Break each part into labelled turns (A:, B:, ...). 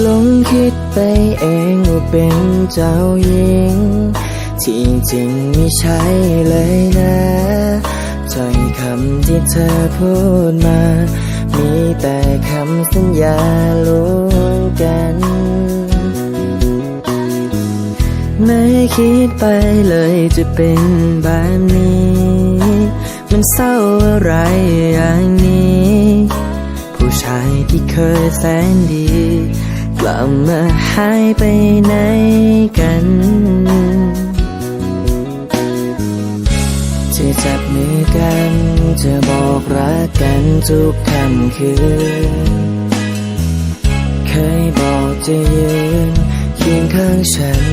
A: หลงคิดไปเองว่าเป็นเจ้าหญิง ที่จริงไม่ใช่เลยนะถ้อยคำที่เธอพูดมา มีแต่คำสัญญาลวงกัน ไม่คิดไปเลยจะเป็นแบบนี้ มันเศร้าอะไรอย่างนี้ ผู้ชายที่เคยแสนดี กลับมาหายไปไหนกัน จะจับมือกัน จะบอกรักกันทุกคำคืน เคยบอกจะยืนเคียงข้างฉัน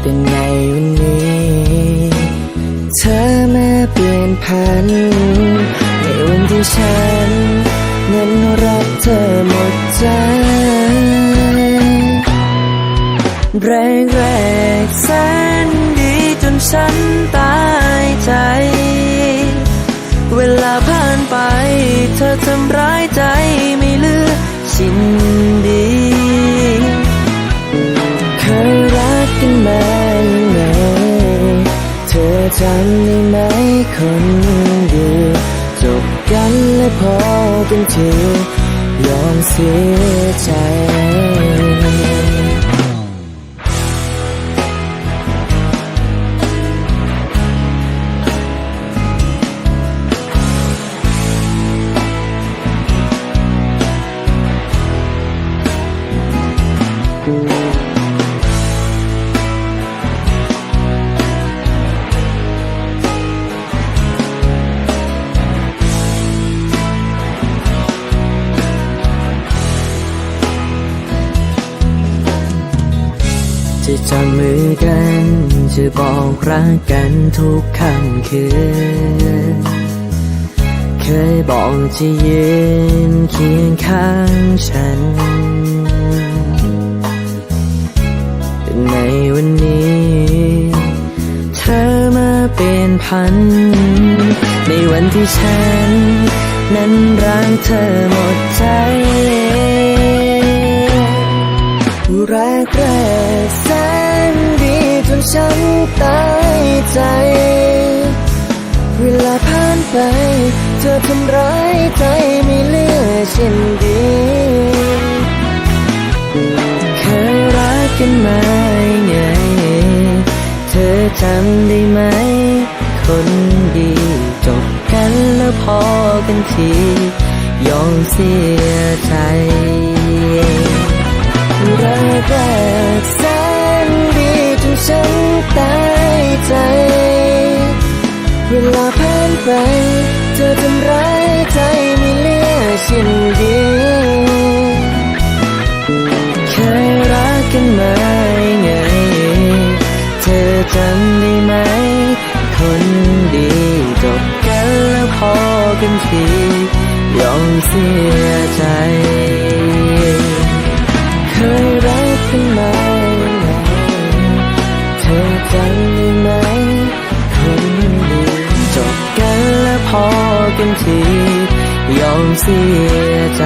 A: แต่ในวันนี้ เธอมาเปลี่ยนพันในวันที่ฉัน นั้นรักเธอหมดใจแรกแรกแสนดีจนฉันตายใจ เวลาผ่านไป เธอทำร้ายใจไม่เลือชิ้นดี เคยรักกันมาไงเธอจำได้ อกันทียอมเสียใจ จะจับมือกัน จะบอกรักกันทุกคำคืน เคยบอกจะยืนเคียงข้างฉันแต่ในวันนี้ เธอมาเป็นพัน ในวันที่ฉัน นั้นรักเธอหมดใจ ใจ เวลาผ่านไป เธอทำร้ายใจไม่เลือเช่นดีเคยรักกันมาไง เธอจำได้ไหม คนดีจบกันแล้วพอกันที ยอมเสียใจแรกแรก ไป เธอทำร้ายใจไม่เลือชิ้นดีเคยรักกันมาไง เธอจำได้ไหม คนดีจบกันแล้วพอกันทียอมเสียใจ ขอกันที ยอมเสียใจ